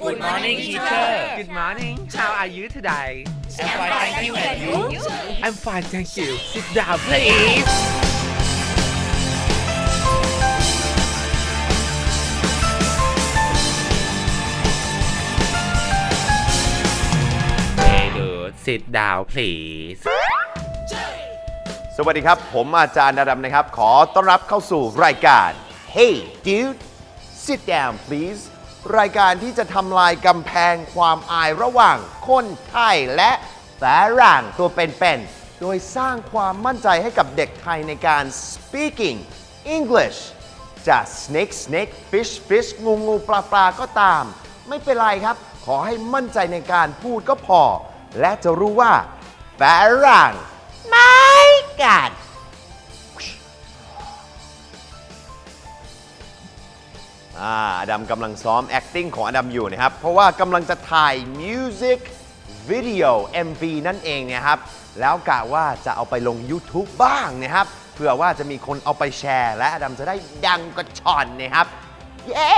Good morning teacher Good morning How are you today I'm fine thank you and you I'm fine thank you Sit down please เมดู Sit down please สวัสดีครับ ผมอาจารย์อดัมนะครับ ขอต้อนรับเข้าสู่รายการ Hey dude sit down please รายการที่จะทำลายกำแพงความอายระหว่างคนไทยและฝรั่งตัวเป็นๆ โดยสร้างความมั่นใจให้กับเด็กไทยในการ speaking English จะ snake snake fish fish งูงูปลาปลาก็ตาม ไม่เป็นไรครับ ขอให้มั่นใจในการพูดก็พอ และจะรู้ว่าฝรั่งไม่กัด อ่าอดัมกำลังซ้อม acting ของอดัมอยู่นะครับ เพราะว่ากำลังจะถ่าย music video MV นั่นเองเนี่ยครับ แล้วกะว่าจะเอาไปลง YouTube บ้างนะครับ เพื่อว่าจะมีคนเอาไปแชร์ และอดัมจะได้ดังกระชอนนะครับ เย้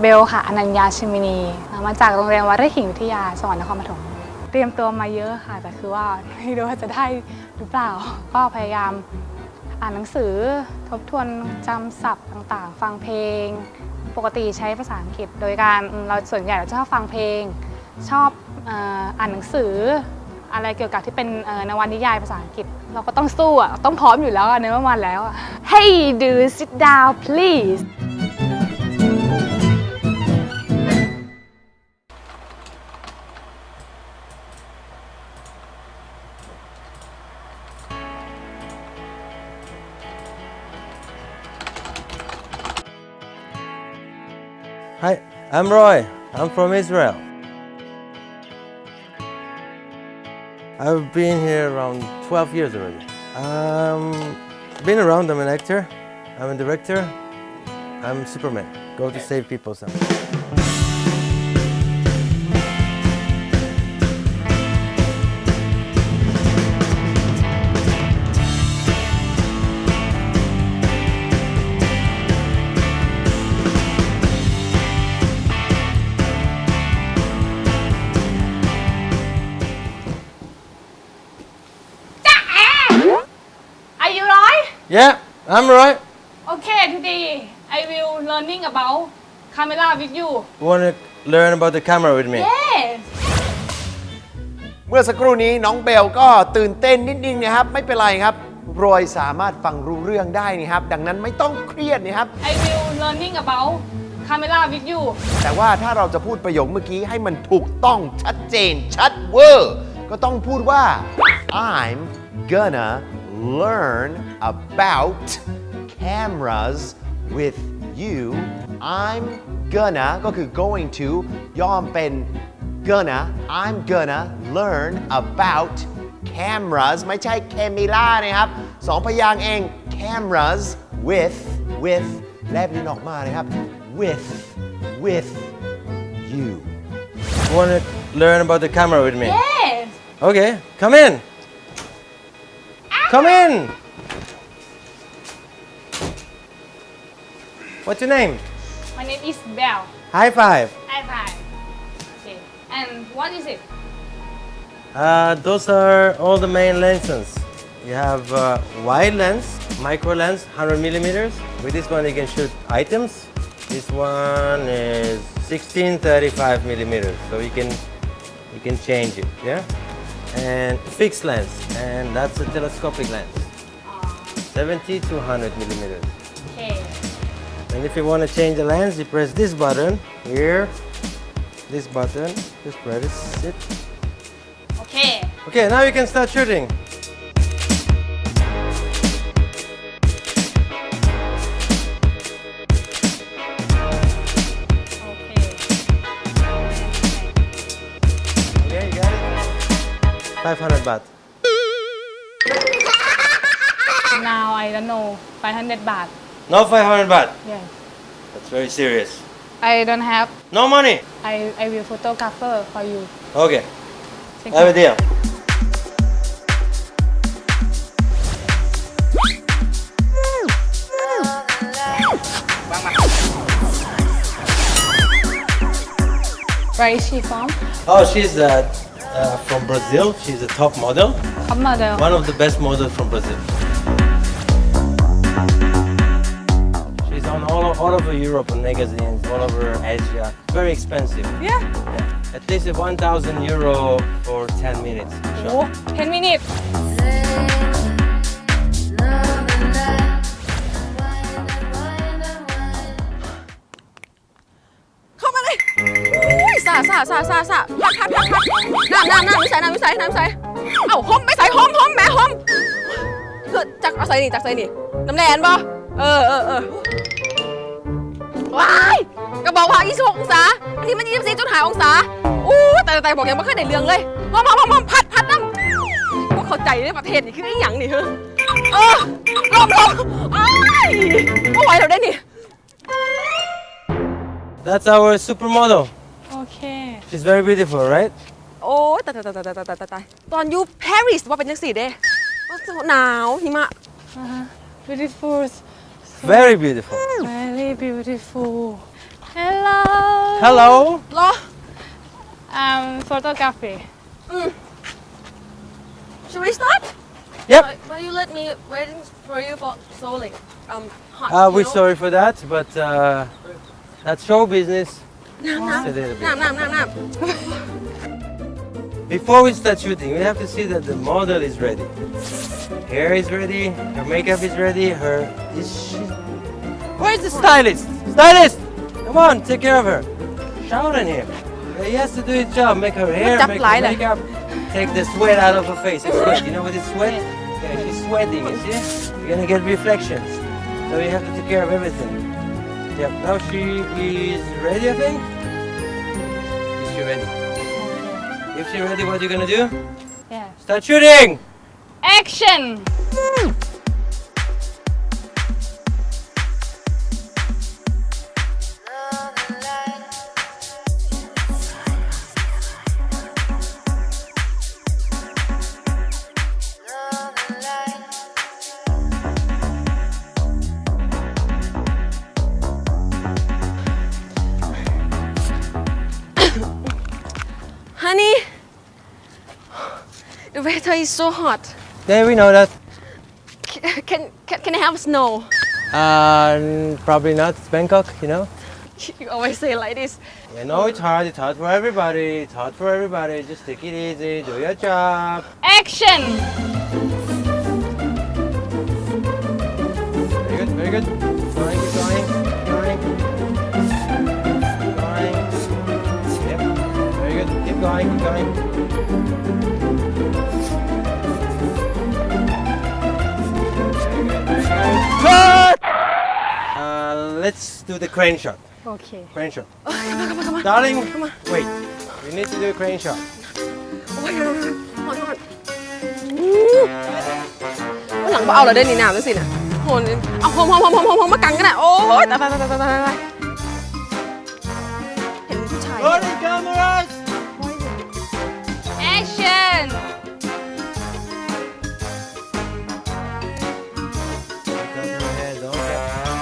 เบลค่ะอนัญญาชิมินีมาจากโรงเรียนวัดไร่ขิงวิทยาจังหวัดนครปฐมเตรียมตัวมาเยอะค่ะ แต่คือว่าไม่รู้ว่าจะได้หรือเปล่า ก็พยายามอ่านหนังสือทบทวนจำศัพท์ต่างๆ ฟังเพลง ปกติใช้ภาษาอังกฤษ โดยการเราส่วนใหญ่เราจะชอบฟังเพลง ชอบอ่ออ่านหนังสือ อะไรเกี่ยวกับที่เป็นนวนิยายภาษาอังกฤษ เราก็ต้องสู้อะต้องพร้อมอยู่แล้วในเมื่อวันแล้วอะ Hey do sit down please I'm Roy. I'm from Israel. I've been here around 12 years already. Um, been around. I'm an actor. I'm a director. I'm Superman. Go to save people. Some. Yeah, I'm Roy. Okay, today I will learning about camera with you. Want to learn about the camera with me? Yes. เมื่อสักครู่นี้น้องเบลก็ตื่นเต้นนิดนึงนะครับ ไม่เป็นไรครับโรยสามารถฟังรู้เรื่องได้นะครับ ดังนั้นไม่ต้องเครียดนะครับ I will learning about camera with you. แต่ว่าถ้าเราจะพูดประโยคเมื่อกี้ให้มันถูกต้องชัดเจนชัดเวอร์ ก็ต้องพูดว่า I'm gonna learn about cameras with you I'm gonna ก็คือ going to ย่อมเป็น gonna I'm gonna learn about cameras ไม่ใช่ camera นะครับสองพยางค์เอง cameras with with แลบลิ้นออกมานะครับ with with you Want to learn about the camera with me? Yes. Okay, come in. Come in. What's your name? My name is Belle. High five. Hi, five. Okay. And what is it? Uh, those are all the main lenses. You have uh, wide lens, micro lens, 100 millimeters. With this one, you can shoot items. This one is 1635 millimeters, so you can you can change it, yeah. And fixed lens, and that's a telescopic lens, 70 to 100 millimeters. Okay. And if you want to change the lens, you press this button here. This button, just press it. Okay. Okay, now you can start shooting. Okay. Okay, you got it? 500 baht. Now I don't know. 500 baht. No 500 baht. Yes. That's very serious. I don't have No money. I I will photographer for you Okay. Thank Have a deal. Where is she from Oh, she's uh, uh, from Brazil. She's a top model. top model One of the best models from Brazil. All, all over Europe on magazines, all over Asia. Very expensive. yeah Yeah. At least 1,000 euro for 10 minutes. Sure. โอ้10 minutes เข้ามาเลยอุ้ยสาสาสาสาสาพัดพัดพัดพัดน้ำน้ำน้ำไม่ใส่น้ำไม่ใส่น้ำไม่ใส่เอ้าหอมไม่ใส่หอมหอมแหม่หอมคือจักเอาใส่นี่จักใส่นี่น้ำแดงบ่เออเออเออ ว้ายก็บอกว่า26องศาอันนี้มัน24.5องศาอู้แต่แต่บอกยังไม่เคยได้เรื่องเลยหอมหอมหอมหอมพัดพัดน้ำว่าเข้าใจในประเทศนี่คือไอ้หยังนี่เฮ้อเออลมลมอ้ายไม่ไหวแล้วได้นี่ That's our supermodel. โอเค She's very beautiful, right? โอ้ยตายตายตายตายตายตายตายตอนอยู่ปารีสว่าเป็นจังสีเด้หนาวหิมะ beautiful Very beautiful. Very beautiful. Hello. Hello. Hello. Um, photography. Mm. Should we start? Yep. Why, will you let me waiting for you for slowly? Um, hot, uh, we're know? sorry for that, but uh, that's show business. Nom, nom. Nom, nom, nom. Before we start shooting, we have to see that the model is ready. Hair is ready, her makeup is ready, her is she Where's the stylist? Stylist! Come on, take care of her. Shout on here. He has to do his job, make her hair, make her makeup, take the sweat out of her face. You know what is sweat? Yeah, she's sweating, you see? You're gonna get reflections. So you have to take care of everything. Yep, now she is ready, I think. Is she ready? If she's ready, what are you gonna do? yeah Start shooting! action Weather is so hot Yeah, we know that. Can can, can I have snow Uh, probably not. It's Bangkok, you know. You always say like this I know it's hard. It's hard for everybody. It's hard for everybody. Just take it easy. Do your job. action Very good. Very good. Keep going. Keep going. Keep going. Keep going. Yep. Very good. Keep going. Keep going. Let's do the crane shot. โอเค Crane shot. Darling, wait. We need to do a crane shot. โอ้ยหอนหอนวันหลังบ่เอาเลยได้นี่น้ำจังสินะโหนเอาหอมหอมหอมหอมหอมหอมมากังกันอะโอ้ยตายตายตายตาย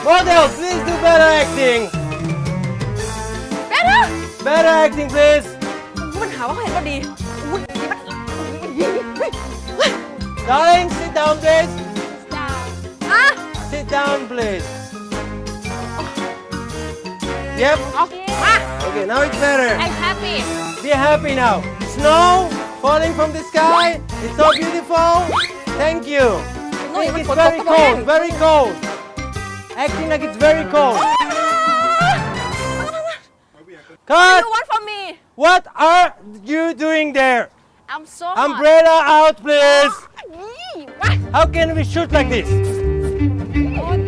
Model, please do better acting. เบ๊ะ Better acting, please. มันหาว่าเขาเห็นก็ดีอุ้ยมัน Darling, sit down, please. อ่ะ Sit down, please. Yep. เอามา Okay, now it's better. I'm happy Be happy now. Snow falling from the sky. It's so beautiful. Thank you. หนุ่ย Think มัน it's ฝนตก very ก็แห้ง cold. Very cold. acting like it's very cold. Cut! What me? What are you doing there? I'm so hot. Umbrella out, please. How can we shoot like this? What?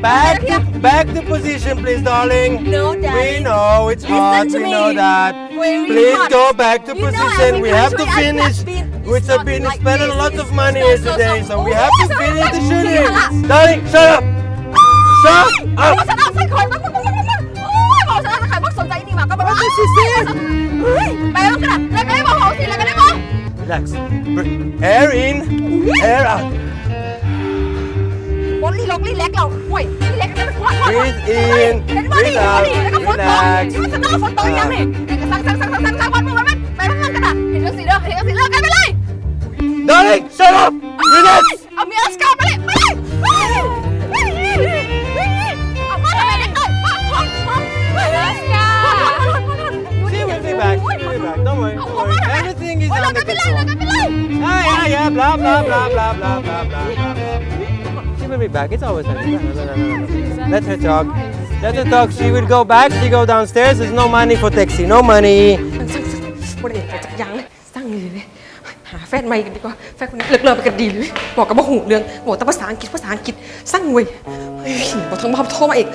Back to, back to position, please, darling. No, Daddy. We know it's Listen hot. We me. know that. February. Please month. go back to you position. we have to finish. We have been like spend a lot of money here today, so we have to finish the shooting. Darling, shut up. Shut up. 我想鬧死佢，乜乜乜乜乜，我想鬧佢，乜順仔啲嘛，咁啊，唔係咁噶啦，你嗰啲冇好事，你嗰啲冇。Relax, air in, air out. บนรีล็อกรีแลกเราห่วยรีแลกกันเป็นขวดขวด Breathe in, เห็นว่าดี breathe out, ดีแล้วก็ฝนตก relax. นี่มันจะต้องฝนตกยังนี่แต่ก็สั่งสั่งสั่งสั่งสั่งวันมึงมันไปพร้อมกันอะเห็นกันสิเด้อเห็นกันสิเลิกกันไปเลย Darling, shut up! Relax! เอาเมียสกาวไปเลยไปเลยไปเลยเอามาทำไมเด็กเลยมาพร้อมพร้อมไปเลยสกาว She will be back. She will be back. Don't worry. Don't worry. Everything is เรา under กันไปเลย control. เรากันไปเลย Yeah, yeah, yeah. Blah, blah, blah, blah, blah, blah, blah, blah. She will be back. It's always like that. No, no, no, no, no. Let her talk. Let her talk. She will go back. She go downstairs. There's no money for taxi. No money. สั่งสั่งบริเวณจากยังเลยสั่งเลยเลยหาแฟนใหม่กันดีกว่าแฟนคนนี้เลิกเลิกไปกันดีเลยบอกกับว่าหูเรื่องบอกแต่ภาษาอังกฤษภาษาอังกฤษสั่งเว้ยเฮ้ยบอกทั้งมาโทรมาอีก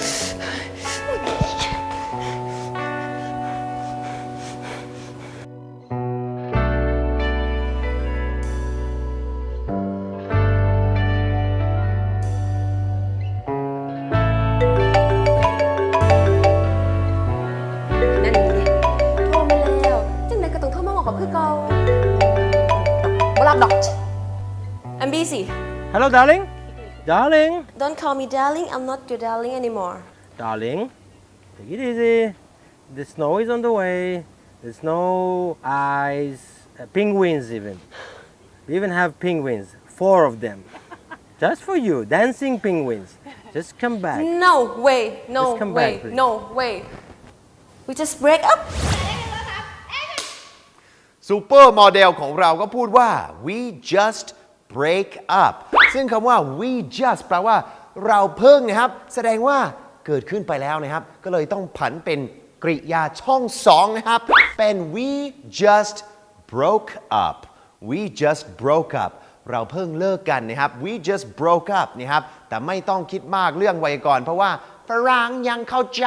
I'm busy Hello, darling. Darling. Don't call me darling I'm not your darling anymore Darling. Take it easy. The snow is on the way. There's no ice. Uh, penguins, even. We even have penguins. Four of them. Just for you. Dancing penguins. Just come back. No way no Just come way back, please. no way we just break up ซูเปอร์โมเดลของเราก็พูดว่า we just break up ซึ่งคำว่า we just แปลว่าเราเพิ่งนะครับ แสดงว่าเกิดขึ้นไปแล้วนะครับ ก็เลยต้องผันเป็นกริยาช่องสองนะครับ เป็น we just broke up we just broke up เราเพิ่งเลิกกันนะครับ we just broke up นะครับ แต่ไม่ต้องคิดมากเรื่องไวยากรณ์เพราะว่าฝรั่งยังเข้าใจ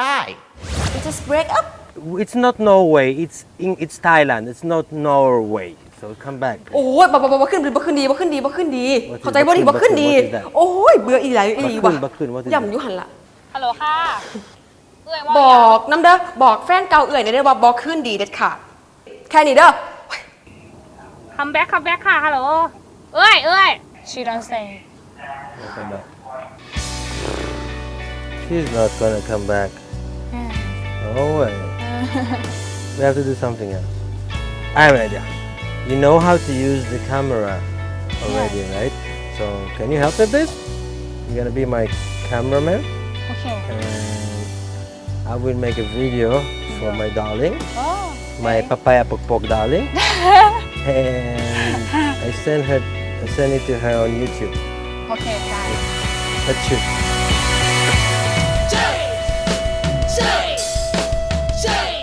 we just break up It's not Norway. It's in, it's Thailand. It's not Norway. So come back. โอ้ยบ่บ่บ่บ่ขึ้นบ่ขึ้นดีบ่ขึ้นดีบ่ขึ้นดี What is เข้าใจบ่ดีบ่ขึ้นดี what is that? โอ้ยเบื่ออีหลายอีหลีว่ะบ่ขึ้นบ่ขึ้นย่ำอยู่หันละฮัลโหลค่ะเอ้ยว่าบอกน้ำเด้อบอกแฟนเก่าเอื่อยในเด้อว่าบอกขึ้นดีเด็ดขาดแค่นี้เด้อคัมแบ็คคัมแบ็คค่ะฮัลโหลเอ้ยเอ้ย she don't say Come back. She's not gonna come back. No way. we have to do something else. I have an idea. You know how to use the camera already, right? So can you help me please? You're gonna be my cameraman โอเค and I will make a video for my darling, โอ้ my papaya pokpok darling. and I send her I send it to her on YouTube. โอเคได้ Let's shoot.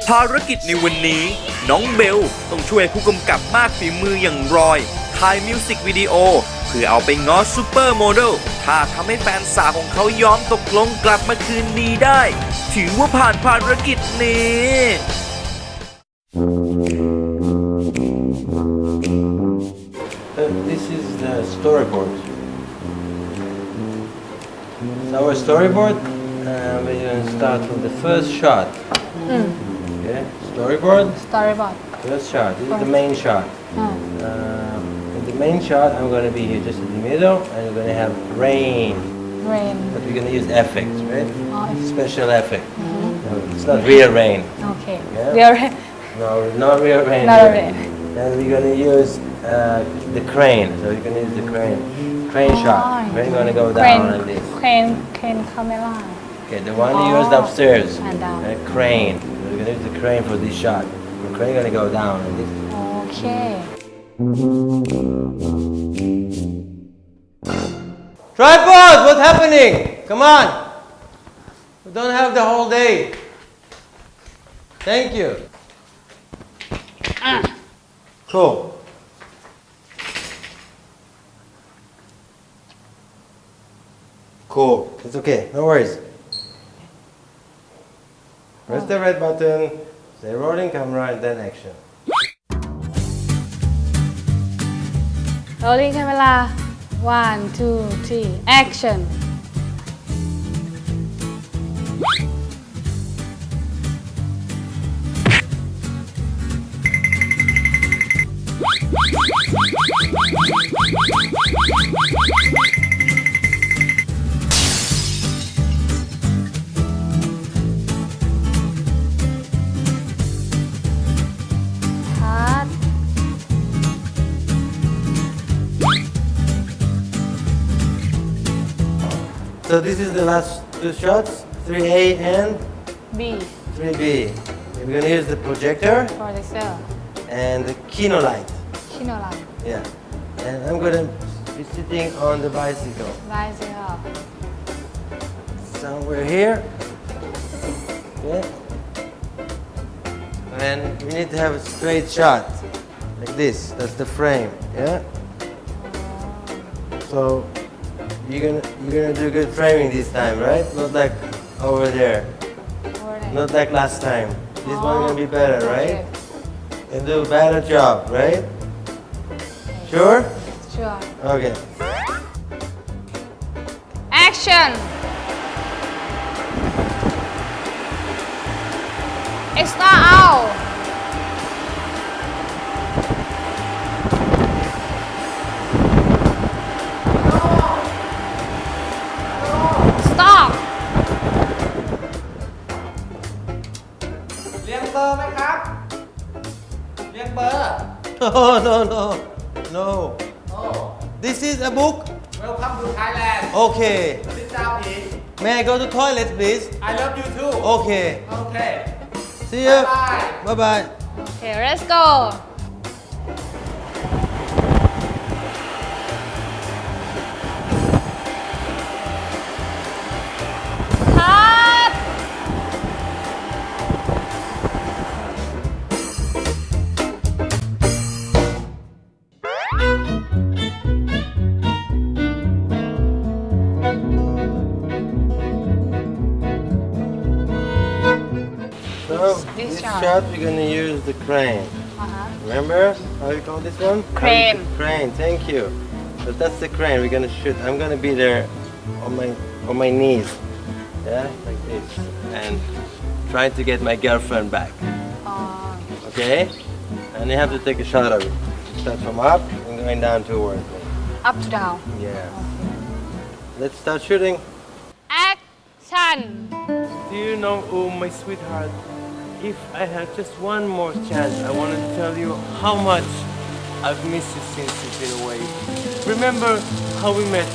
ภารกิจในวันนี้ น้องเบลต้องช่วยผู้กำกับมากฝีมืออย่างรอยถ่ายมิวสิกวิดีโอเพื่อเอาไปง้อซูเปอร์โมเดลถ้าทำให้แฟนสาวของเขายอมตกลงกลับมาคืนดีได้ ถือว่าผ่านภารกิจนี้ Uh, this is the storyboard. So our storyboard, uh, we're going to start from the first shot. Okay, Storyboard? Storyboard. First shot. This is the main shot. Um, in the main shot, I'm going to be here just in the middle, and we're going to have rain. Rain. But we're going to use effects, right? Oh, Special effect. Mm -hmm. it's not real rain. Okay. Yeah? Real rain. No, not real rain. Not real rain. Then we're going to use uh, the crane. So we're going to use the crane. Crane oh, shot. We're going to go down like this. Crane, crane camera. Okay, the one oh. you used oh, upstairs. And down. A crane. We need the crane for this shot. The crane gonna go down. Okay. Tripod, what's happening? Come on. We don't have the whole day. Thank you. Ah. Cool. Cool. It's okay. No worries. Press the red button, say rolling camera, and then action. rolling camera. One two three. Action this is the last two shots, 3A and B 3B. We're gonna use the projector for the cell and the Kino light. Kino light. Yeah. And I'm gonna be sitting on the bicycle. up somewhere here. Okay. And we need to have a straight shot, like this. That's the frame. Yeah. Oh. So you're gonna you're gonna do good framing this time, right? Not like over there. Not like last time. This one gonna be oh, better, right? Okay. And do a better job, right? Sure? Sure. Okay. Action! It's not out! Oh no no no. Oh. This is a book. Welcome to Thailand Okay. Sit down please May I go to toilet, please? I love you too Okay. Okay See you. Bye. Bye bye. Okay, let's go! So This this shot. shot we're gonna use the crane. Uh-huh. Remember how you call this one? Crane. Crane. Thank you. So that's the crane. We're gonna shoot. I'm gonna be there on my on my knees. Yeah, like this, and trying to get my girlfriend back. Uh, Okay? And you have to take a shot of it. Start from up and going down towards me. up to down. Yeah. Let's start shooting. Action! Do you know, oh my sweetheart, if I had just one more chance, I want to tell you how much I've missed you since you've been away. Remember how we met?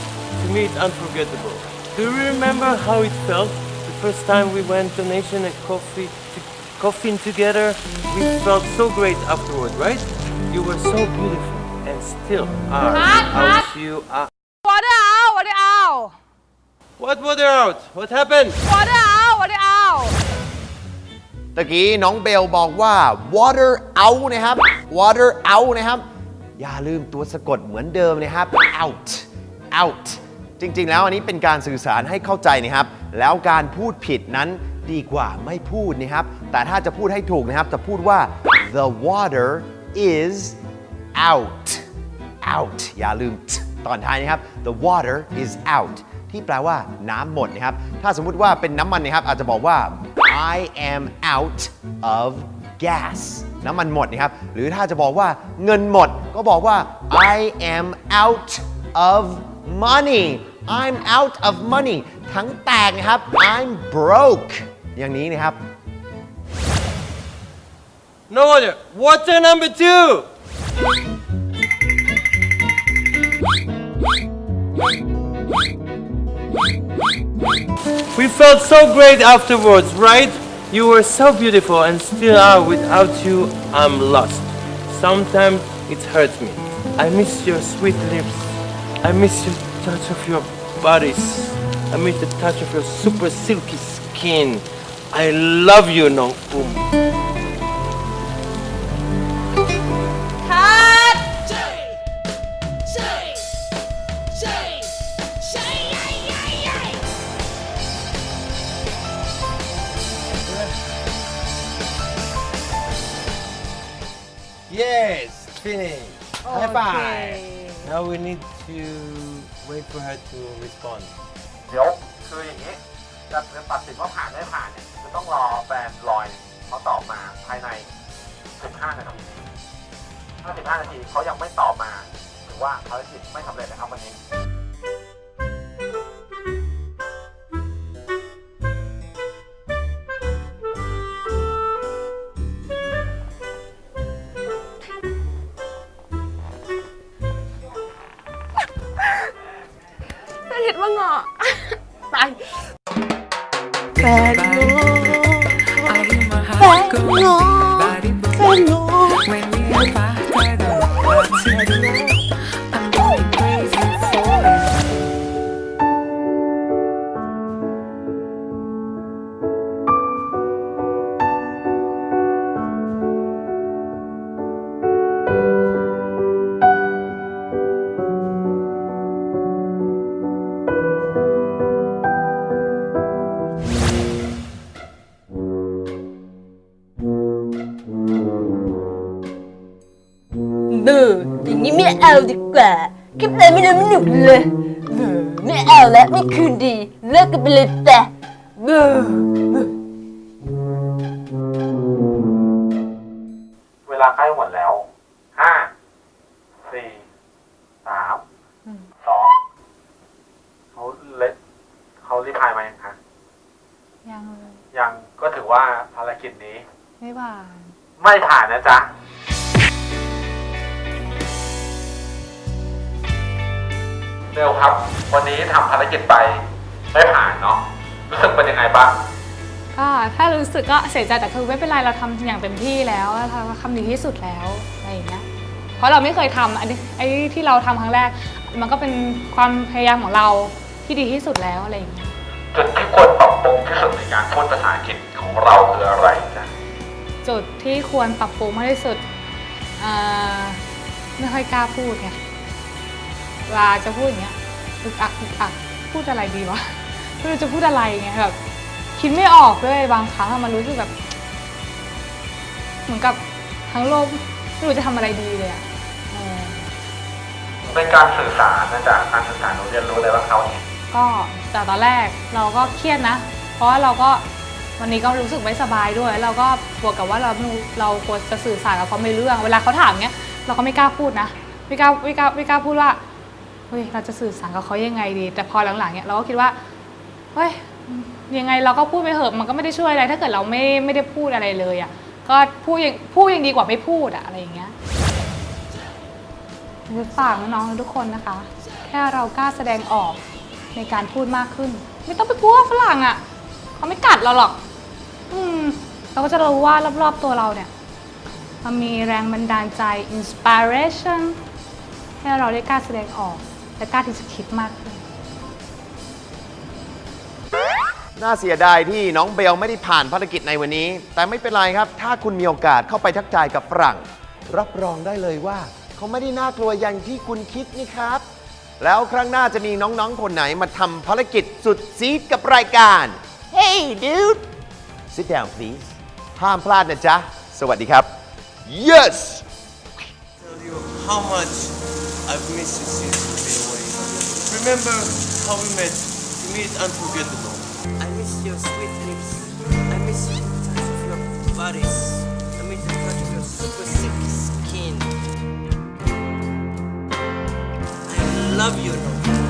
To me, it's unforgettable. Do you remember how it felt the first time we went donation and coffee to coffee together? We felt so great afterward, right? You were so beautiful and still are. Cut. you are. water out water out What water out? What happened? water out ตะกี้น้องเบลบอกว่า water out นะครับ water out นะครับ อย่าลืมตัวสะกดเหมือนเดิมนะครับ out out จริง ๆ แล้วอันนี้เป็นการสื่อสารให้เข้าใจนะครับ แล้วการพูดผิดนั้นดีกว่าไม่พูดนะครับ แต่ถ้าจะพูดให้ถูกนะครับ จะพูดว่า the water is out out อย่าลืมตอนท้ายนะครับ the water is out ที่แปลว่าน้ำหมดนะครับ ถ้าสมมุติว่าเป็นน้ำมันนะครับ อาจจะบอกว่า I am out of gas น้ำมันหมดนะครับ หรือถ้าจะบอกว่าเงินหมด ก็บอกว่า I am out of money I'm out of money ทั้งแตกนะครับ I'm broke อย่างนี้นะครับ No water. Water number two. We felt so great afterwards, right? You were so beautiful and still are. Without you, I'm lost. Sometimes it hurts me. I miss your sweet lips. I miss your touch of your bodies. I miss the touch of your super silky skin. I love you, Nong Yes, finish. High five. Now we need to wait for her to respond. เดี๋ยวคืออย่างนี้จะจะตัดสินว่าผ่านไม่ผ่านเนี่ยจะต้องรอแฟนลอยเขาตอบมาภายใน 15 นาทีถ้า15 นาทีเขายังไม่ตอบมา ถือว่าภารกิจไม่สำเร็จนะครับวันนี้ bad. อย่างนี้ไม่เอาดีกว่าคลิปไหนไม่ได้ไม่หนุกเลยเบอร์ไม่เอาแล้วไม่คืนดีเลิกกันไปเลยแต่เบอร์เวลาใกล้หมดแล้ว ห้า สี่ สาม สอง เขาเล็กเขารีบพายมายังคะ ยังเลยยังก็ถือว่าภารกิจนี้ ไม่ผ่าน ไม่ผ่านนะจ๊ะ เร็วครับ วันนี้ทำภารกิจไปไม่ผ่านเนาะรู้สึกเป็นยังไงบ้างก็ถ้ารู้สึกก็เสียใจแต่คือไม่เป็นไรเราทำอย่างเต็มที่แล้วเราทำดีที่สุดแล้วอะไรอย่างเงี้ยเพราะเราไม่เคยทำอันนี้ไอ้ที่เราทำครั้งแรก มันก็เป็นความพยายามของเราที่ดีที่สุดแล้วอะไรอย่างเงี้ยจุดที่ควรปรับปรุงที่สุดในการพูดภาษาอังกฤษของเราคืออะไรจ๊ะจุดที่ควรปรับปรุงมากที่สุดเอ่อไม่ค่อยกล้าพูดไง เวลาจะพูดอย่างเงี้ยอึกอักอึกอักพูดอะไรดีวะไม่รู้จะพูดอะไรไงแบบคิดไม่ออกด้วยบางครั้งอะมันรู้สึกแบบ เหมือนกับทั้งโลกไม่รู้จะทำอะไรดีเลยอะเออเป็นการสื่อสารนะจ๊ะการสื่อสารเราเรียนรู้เลยว่าเขาเนี่ยก็จากตอนแรกเราก็เครียดนะ เพราะว่าเราก็วันนี้ก็รู้สึกไม่สบายด้วย เราก็บวกกับว่าเราไม่รู้เราควรจะสื่อสารกับเขาไม่รู้เรื่อง เวลาเขาถามเงี้ย เราก็ไม่กล้าพูดนะไม่กล้าไม่กล้าไม่กล้าพูดว่า เฮ้ยเราจะสื่อสารกับเขายังไงดี แต่พอหลังๆเนี้ยเราก็คิดว่าเฮ้ยยังไงเราก็พูดไปเถอะมันก็ไม่ได้ช่วยอะไร ถ้าเกิดเราไม่ไม่ได้พูดอะไรเลยอะก็พูดยังพูดยังดีกว่าไม่พูดอะอะไรอย่างเงี้ยฝากน้องๆทุกคนนะคะ แค่เรากล้าแสดงออกในการพูดมากขึ้น ไม่ต้องไปกลัวฝรั่งอะเขาไม่กัดเราหรอก อืม เราก็จะรู้ว่ารอบๆตัวเราเนี่ย มันมีแรงบันดาลใจ inspiration ให้เราได้กล้าแสดงออก และกล้าที่จะคิดมากขึ้น น่าเสียดายที่น้องเบลไม่ได้ผ่านภารกิจในวันนี้ แต่ไม่เป็นไรครับ ถ้าคุณมีโอกาสเข้าไปทักทายกับฝรั่ง รับรองได้เลยว่า เขาไม่ได้น่ากลัวอย่างที่คุณคิดนี่ครับ แล้วครั้งหน้าจะมีน้องๆ คนไหนมาทำภารกิจสุดซีดกับรายการ Hey dude sit down please ห้ามพลาดนะจ๊ะ สวัสดีครับ yes tell you how much I've missed you since you've been away. Remember how we met? To me, it's unforgettable. I miss your sweet lips. I miss the touch of your bodies. I miss the touch of your super silky skin. I love you.